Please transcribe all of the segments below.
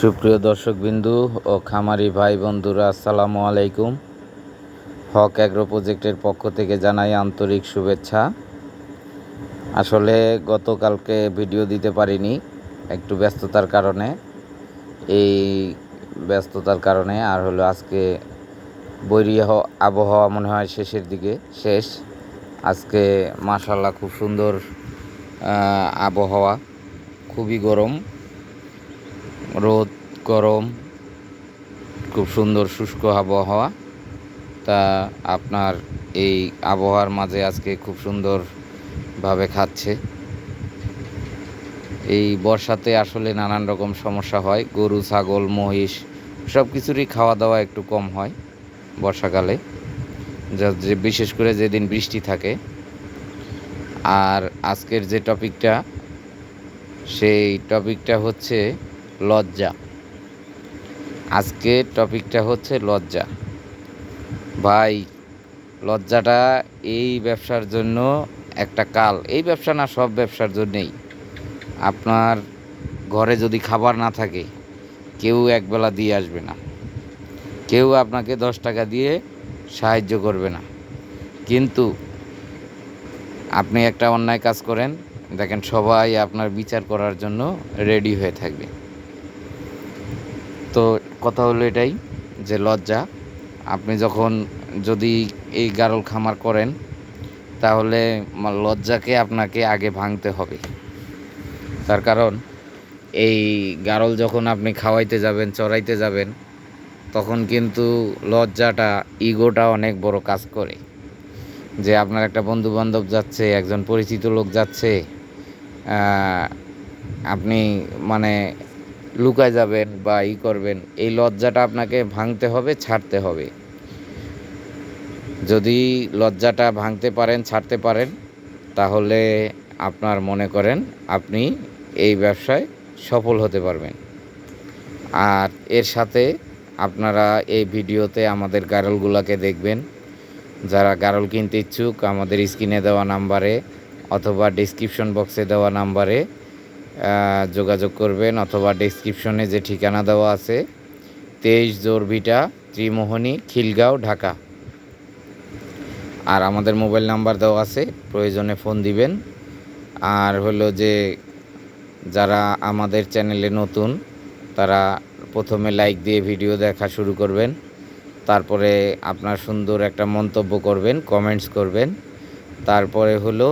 সুপ্রিয় দর্শকবিন্দু ও খামারি ভাই বন্ধুরা, আসসালামু আলাইকুম। হক অ্যাগ্রো প্রজেক্টের পক্ষ থেকে জানাই আন্তরিক শুভেচ্ছা। আসলে গতকালকে ভিডিও দিতে পারিনি একটু ব্যস্ততার কারণে। এই ব্যস্ততার কারণে আর হলো আজকে বৈরী আবহাওয়া মনে হয় শেষের দিকে, শেষ। আজকে মাশাল্লাহ খুব সুন্দর আবহাওয়া, খুবই গরম। রোদ, গরম, খুব সুন্দর শুষ্ক আবহাওয়া। তা আপনার এই আবহাওয়ার মাঝে আজকে খুব সুন্দরভাবে খাচ্ছে। এই বর্ষাতে আসলে নানান রকম সমস্যা হয়, গরু, ছাগল, মহিষ সব কিছুরই খাওয়া দাওয়া একটু কম হয় বর্ষাকালে। যা যে, বিশেষ করে যেদিন বৃষ্টি থাকে। আর আজকের যে টপিকটা, সেই টপিকটা হচ্ছে লজ্জা। আজকে টপিকটা হচ্ছে লজ্জা। ভাই, লজ্জাটা এই ব্যবসার জন্য একটা কাল। এই ব্যবসা না, সব ব্যবসার জন্যেই। আপনার ঘরে যদি খাবার না থাকে, কেউ একবেলা দিয়ে আসবে না। কেউ আপনাকে দশ টাকা দিয়ে সাহায্য করবে না। কিন্তু আপনি একটা অন্যায় কাজ করেন, দেখেন সবাই আপনার বিচার করার জন্য রেডি হয়ে থাকবে। তো কথা হলো এটাই যে লজ্জা। আপনি যখন যদি এই গারল খামার করেন, তাহলে লজ্জাকে আপনাকে আগে ভাঙতে হবে। তার কারণ, এই গারল যখন আপনি খাওয়াইতে যাবেন, চড়াইতে যাবেন, তখন কিন্তু লজ্জাটা, ইগোটা অনেক বড় কাজ করে। যে আপনার একটা বন্ধু বান্ধব যাচ্ছে, একজন পরিচিত লোক যাচ্ছে আপনি মানে লুকায় যাবেন বা ই করবেন, এই লজ্জাটা আপনাকে ভাঙতে হবে, ছাড়তে হবে। যদি লজ্জাটা ভাঙতে পারেন, ছাড়তে পারেন, তাহলে আপনার মনে করেন আপনি এই ব্যবসায় সফল হতে পারবেন। আর এর সাথে আপনারা এই ভিডিওতে আমাদের গারলগুলোকে দেখবেন। যারা গারল কিনতে ইচ্ছুক, আমাদের স্ক্রিনে দেওয়া নাম্বারে অথবা ডিসক্রিপশন বক্সে দেওয়া নাম্বারে যোগাযোগ করবেন অথবা ডেসক্রিপশনে যে ঠিকানা দেওয়া আছে, তেইশ জোরভিটা, ত্রিমোহনী, খিলগাঁও, ঢাকা। আর আমাদের মোবাইল নাম্বার দেওয়া আছে, প্রয়োজনে ফোন দিবেন। আর হলো যে, যারা আমাদের চ্যানেলে নতুন, তারা প্রথমে লাইক দিয়ে ভিডিও দেখা শুরু করবেন। তারপরে আপনার সুন্দর একটা মন্তব্য করবেন কমেন্টস করবেন। তারপরে হলো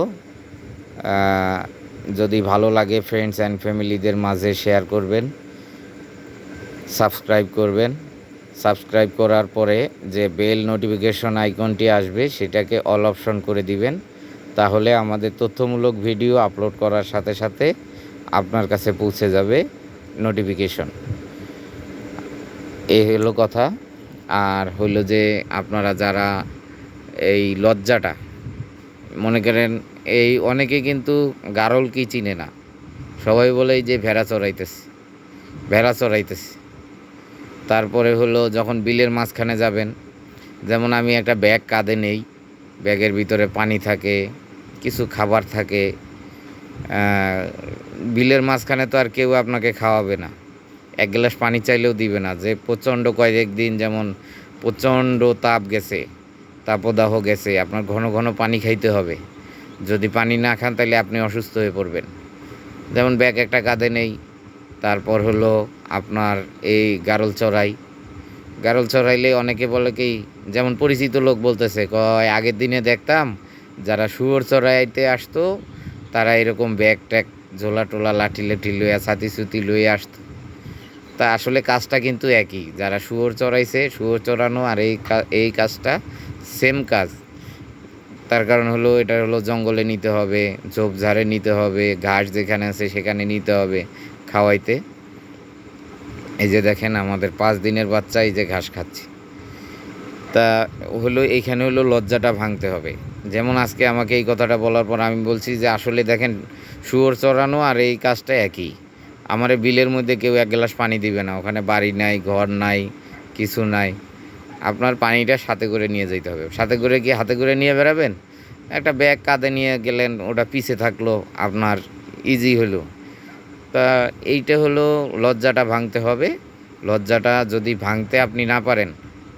যদি ভালো লাগে ফ্রেন্ডস অ্যান্ড ফ্যামিলিদের মাঝে শেয়ার করবেন সাবস্ক্রাইব করবেন। সাবস্ক্রাইব করার পরে যে বেল নোটিফিকেশন আইকনটি আসবে, সেটাকে অল অপশন করে দিবেন। তাহলে আমাদের তথ্যমূলক ভিডিও আপলোড করার সাথে সাথে আপনার কাছে পৌঁছে যাবে নোটিফিকেশন এই হলো কথা। আর হলো যে আপনারা যারা এই লজ্জাটা, মনে করেন এই অনেকে কিন্তু গারল কি চিনে না। সবাই বলে যে ভেড়া চড়াইতেছে ভেড়া চড়াইতেছে। তারপরে হলো যখন বিলের মাঝখানে যাবেন, যেমন আমি একটা ব্যাগ কাঁধে নেই, ব্যাগের ভিতরে পানি থাকে, কিছু খাবার থাকে বিলের মাঝখানে তো আর কেউ আপনাকে খাওয়াবে না। এক গ্লাস পানি চাইলেও দিবে না, যে প্রচণ্ড কয়েক দিন যেমন প্রচণ্ড তাপ গেছে, তাপদাহ গেছে, আপনার ঘন ঘন পানি খাইতে হবে। যদি পানি না খান, তাহলে আপনি অসুস্থ হয়ে পড়বেন। যেমন ব্যাগ একটা কাঁধে নেই, তারপর হলো আপনার এই গারল চড়াই। গারল চড়াইলে অনেকে বলে কি, যেমন পরিচিত লোক বলতেছে, কয়, আগের দিনে দেখতাম যারা শুয়োর চড়াইতে আসতো, তারা এরকম ব্যাগ ট্যাগ, ঝোলা টোলা, লাঠি লাঠি লইয়া, ছাতি সুতি লইয়া আসতো। তা আসলে কাজটা কিন্তু একই, যারা শুয়োর চড়াইছে, শুয়োর চড়ানো আর এই এই কাজটা সেম কাজ। তার কারণ হলো এটা হলো জঙ্গলে নিতে হবে, ঝোপঝাড়ে নিতে হবে, ঘাস যেখানে আছে সেখানে নিতে হবে খাওয়াইতে। এই যে দেখেন আমাদের পাঁচ দিনের বাচ্চা এই যে ঘাস খাচ্ছে। তা হলো এইখানে হলো লজ্জাটা ভাঙতে হবে। যেমন আজকে আমাকে এই কথাটা বলার পর আমি বলছি যে আসলে দেখেন শুয়োর চড়ানো আর এই কাজটা একই। আমার বিলের মধ্যে কেউ এক গ্লাস পানি দিবে না, ওখানে বাড়ি নাই, ঘর নাই, কিছু নাই। আপনার পানিটা সাথে করে নিয়ে যেতে হবে। সাথে করে কি হাতে করে নিয়ে বেরাবেন একটা ব্যাগ কাঁধে নিয়ে গেলেন, ওটা পিছে থাকল, আপনার ইজি হলো। তা এইটা হলো লজ্জাটা ভাঙতে হবে। লজ্জাটা যদি ভাঙতে আপনি না পারেন,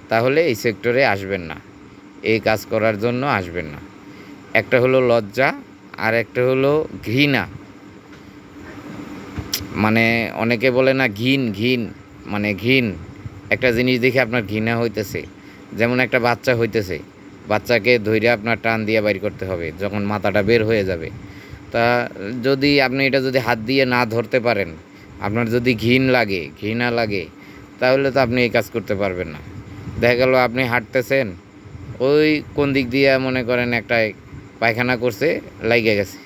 তাহলে এই সেক্টরে আসবেন না। এই কাজ করার জন্য আসবেন না। একটা হলো লজ্জা, আর একটা হলো ঘৃণা। মানে অনেকে বলে না, ঘিন ঘিন মানে ঘিন। একটা জিনিস দেখে আপনার ঘৃণা হইতেছে। যেমন একটা বাচ্চা হইতেছে, বাচ্চাকে ধৈর্য আপনার টান দিয়ে বাইর করতে হবে, যখন মাথাটা বের হয়ে যাবে। তা যদি আপনি এটা যদি হাত দিয়ে না ধরতে পারেন, আপনার যদি ঘিন লাগে, ঘৃণা লাগে, তাহলে তো আপনি এই কাজ করতে পারবেন না। দেখা গেল আপনি হাঁটতেছেন, ওই কোন দিক দিয়ে মনে করেন একটা পায়খানা করছে, লাইগে গেছে।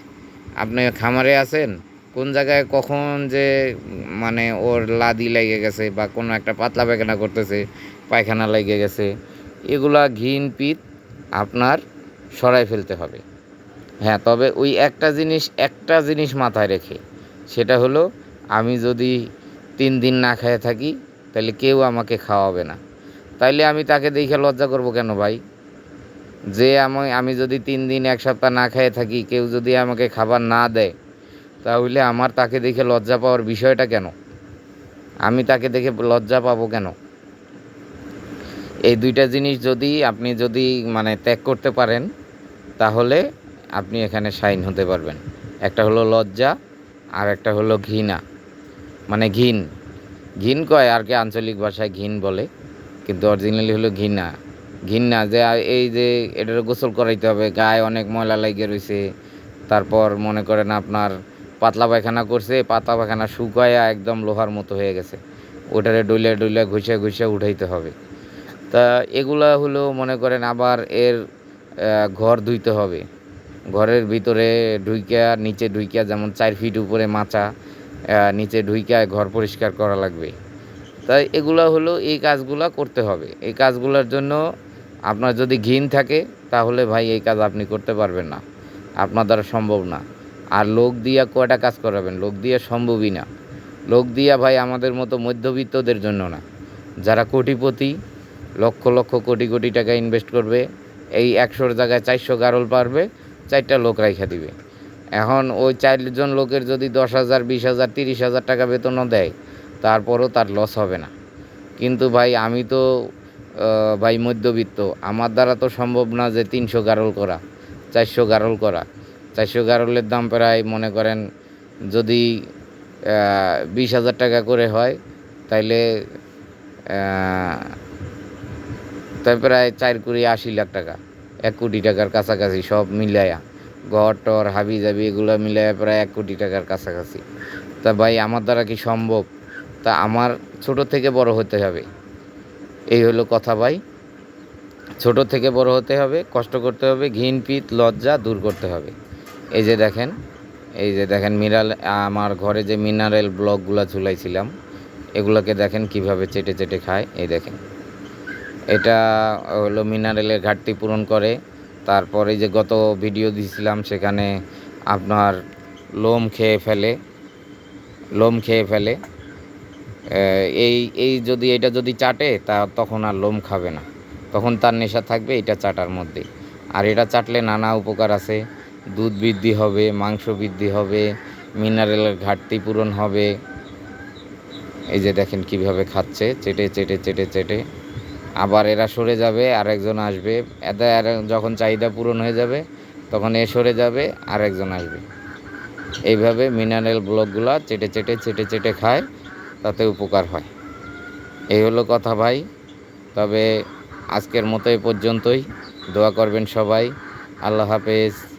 আপনি খামারে আছেন কোন জায়গায় কখন যে মানে ওর লাদি লেগে গেছে বা কোনো একটা পাতলা পায়খানা করতেছে, পায়খানা লেগে গেছে, এগুলা ঘিন পিত আপনার সরাই ফেলতে হবে। হ্যাঁ তবে ওই একটা জিনিস একটা জিনিস মাথায় রেখে, সেটা হলো আমি যদি তিন দিন না খেয়ে থাকি, তাহলে কেউ আমাকে খাওয়াবে না। তাইলে আমি তাকে দেখে লজ্জা করব কেন ভাই? যে আমি আমি যদি তিন দিন এক সপ্তাহ না খেয়ে থাকি, কেউ যদি আমাকে খাবার না দেয় তাহলে আমার তাকে দেখে লজ্জা পাওয়ার বিষয়টা কেন? আমি তাকে দেখে লজ্জা পাবো কেন? এই দুইটা জিনিস যদি আপনি যদি মানে ত্যাগ করতে পারেন, তাহলে আপনি এখানে সাইন হতে পারবেন। একটা হলো লজ্জা, আর একটা হলো ঘৃণা। মানে ঘিন ঘিন কয়? আর কি আঞ্চলিক ভাষায় ঘিন বলে, কিন্তু অরিজিনালি হলো ঘৃণা। ঘৃণা যে এই যে এটার গোসল করাইতে হবে, গায়ে অনেক ময়লা লাগিয়ে রয়েছে তারপর মনে করেন আপনার পাতলা পায়খানা করছে, পাতলা পায়খানা শুকায়া একদম লোহার মতো হয়ে গেছে। ওটারে ডইলে ডইলে ঘুষে ঘুষে উঠাইতে হবে। তা এগুলা হলো মনে করেন আবার এর ঘর ধুইতে হবে। ঘরের ভিতরে ঢুইকা, নিচে ঢুইকা, যেমন চার ফিট উপরে মাচা নিচে ঢুইকা ঘর পরিষ্কার করা লাগবে। তাই এগুলো হলো এই কাজগুলা করতে হবে। এই কাজগুলোর জন্য আপনার যদি ঘিন থাকে, তাহলে ভাই এই কাজ আপনি করতে পারবেন না। আপনার দ্বারা সম্ভব না। আর লোক দিয়া কয়টা কাজ করাবেন? লোক দিয়া সম্ভবই না। লোক দিয়া ভাই আমাদের মতো মধ্যবিত্তদের জন্য না। যারা কোটিপতি, লক্ষ লক্ষ কোটি কোটি টাকা ইনভেস্ট করবে, এই একশোর জায়গায় চারশো গারল পারবে, চারটা লোক রাইখা দিবে। এখন ওই চারজন লোকের যদি দশ হাজার, বিশ হাজার, তিরিশ হাজার টাকা বেতনও দেয়, তারপরও তার লস হবে না। কিন্তু ভাই আমি তো ভাই মধ্যবিত্ত। আমার দ্বারা তো সম্ভব না যে তিনশো গারল করা, চারশো গারল করা। চারশো গারলের দাম প্রায়, মনে করেন, যদি বিশ হাজার টাকা করে হয়, তাইলে তাই প্রায় চার কোটি আশি লাখ টাকা। এক কোটি টাকার কাছাকাছি সব মিলায়া। ঘর, টর, হাবি জাবি, এগুলো মিলায়া প্রায় এক কোটি টাকার কাছাকাছি। তা ভাই, আমার দ্বারা কি সম্ভব? তা আমার ছোট থেকে বড় হতে হবে। এই হলো কথা ভাই। ছোট থেকে বড় হতে হবে, কষ্ট করতে হবে ঘিন পিত লজ্জা দূর করতে হবে। এই যে দেখেন, এই যে দেখেন মিনারেল আমার ঘরে যে মিনারেল ব্লকগুলো ঝুলাইছিলাম, এগুলোকে দেখেন কীভাবে চেটে চেটে খায়। এই দেখেন, এটা হলো মিনারেলের ঘাটতি পূরণ করে। তারপরে যে গত ভিডিও দিয়েছিলাম সেখানে আপনার লোম খেয়ে ফেলে, লোম খেয়ে ফেলে। এই এই যদি, এটা যদি চাটে, তা তখন আর লোম খাবে না। তখন তার নেশা থাকবে, এটা চাটার মধ্যে। আর এটা চাটলে নানা উপকার আছে। দুধ বৃদ্ধি হবে, মাংস বৃদ্ধি হবে মিনারেলের ঘাটতি পূরণ হবে। এই যে দেখেন কীভাবে খাচ্ছে, চেটে চেটে চেটে চেটে। আবার এরা সরে যাবে, আরেকজন আসবে। এদের যখন চাহিদা পূরণ হয়ে যাবে, তখন এ সরে যাবে, আরেকজন আসবে। এইভাবে মিনারেল ব্লকগুলো চেটে চেটে চেটে চেটে খায়, তাতে উপকার হয়। এই হলো কথা ভাই। তবে আজকের মতো এ পর্যন্তই। দোয়া করবেন সবাই। আল্লাহ হাফেজ।